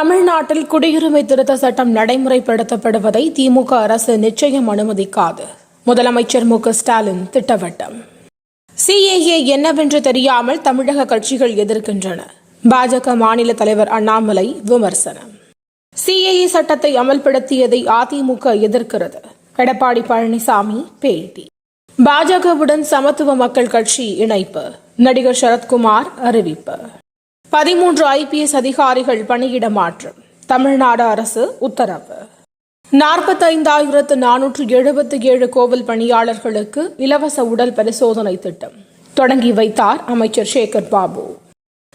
தமிழ்நாட்டில் குடியுரிமை திருத்த சட்டம் நடைமுறைப்படுத்தப்படுவதை திமுக அரசு நிச்சயம் அனுமதிக்காது. முதலமைச்சர் மு ஸ்டாலின் திட்டவட்டம். சிஏஏ என்னவென்று தெரியாமல் தமிழக கட்சிகள் எதிர்க்கின்றன. பாஜக மாநில தலைவர் அண்ணாமலை விமர்சனம். சிஏஏ சட்டத்தை அமல்படுத்தியதை அதிமுக எதிர்க்கிறது. எடப்பாடி பழனிசாமி பேட்டி. பாஜகவுடன் சமத்துவ மக்கள் கட்சி இணைப்பு. நடிகர் சரத்குமார் அறிவிப்பு. பதிமூன்று ஐபிஎஸ் அதிகாரிகள் பணியிட மாற்றம். தமிழ்நாடு அரசு உத்தரவு. நாற்பத்தைந்தாயிரத்து நானூற்று எழுபத்தி ஏழு கோவில் பணியாளர்களுக்கு இலவச உடல் பரிசோதனை திட்டம். தொடங்கி வைத்தார் அமைச்சர் சேகர் பாபு.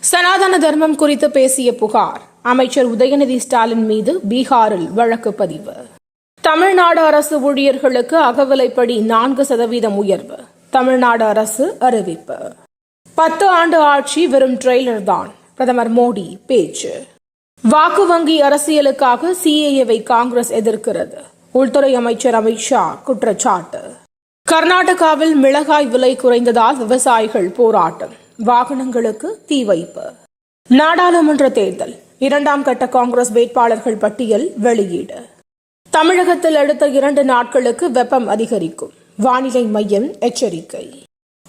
சனாதன தர்மம் குறித்து பேசிய புகார். அமைச்சர் உதயநிதி ஸ்டாலின் மீது பீகாரில் வழக்கு பதிவு. தமிழ்நாடு அரசு ஊழியர்களுக்கு அகவிலைப்படி நான்கு சதவீதம் உயர்வு. தமிழ்நாடு அரசு அறிவிப்பு. பத்து ஆண்டு ஆட்சி வெறும் ட்ரெய்லர் தான். பிரதமர் மோடி பேச்சு. வாக்கு வங்கி அரசியலுக்காக சிஏஏவை காங்கிரஸ் எதிர்க்கிறது. உள்துறை அமைச்சர் அமித்ஷா குற்றச்சாட்டு. கர்நாடகாவில் மிளகாய் விலை குறைந்ததால் விவசாயிகள் போராட்டம். வாகனங்களுக்கு தீ வைப்பு. நாடாளுமன்ற தேர்தல். இரண்டாம் கட்ட காங்கிரஸ் வேட்பாளர்கள் பட்டியல் வெளியீடு. தமிழகத்தில் அடுத்த இரண்டு நாட்களுக்கு வெப்பம் அதிகரிக்கும். வானிலை மையம் எச்சரிக்கை.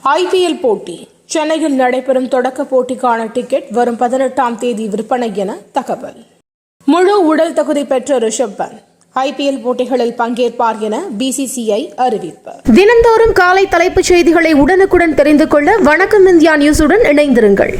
ஐபிஎல் போட்டி. சென்னையில் நடைபெறும் தொடக்க போட்டிக்கான டிக்கெட் வரும் பதினெட்டாம் தேதி விற்பனை என தகவல். முழு உடல் தகுதி பெற்ற ரிஷப் பந்த். ஐபிஎல் போட்டிகளில் பங்கேற்பார் என பிசிசிஐ அறிவிப்பு. தினந்தோறும் காலை தலைப்புச் செய்திகளை உடனுக்குடன் தெரிந்து கொள்ள வணக்கம் இந்தியா நியூஸுடன் இணைந்திருங்கள்.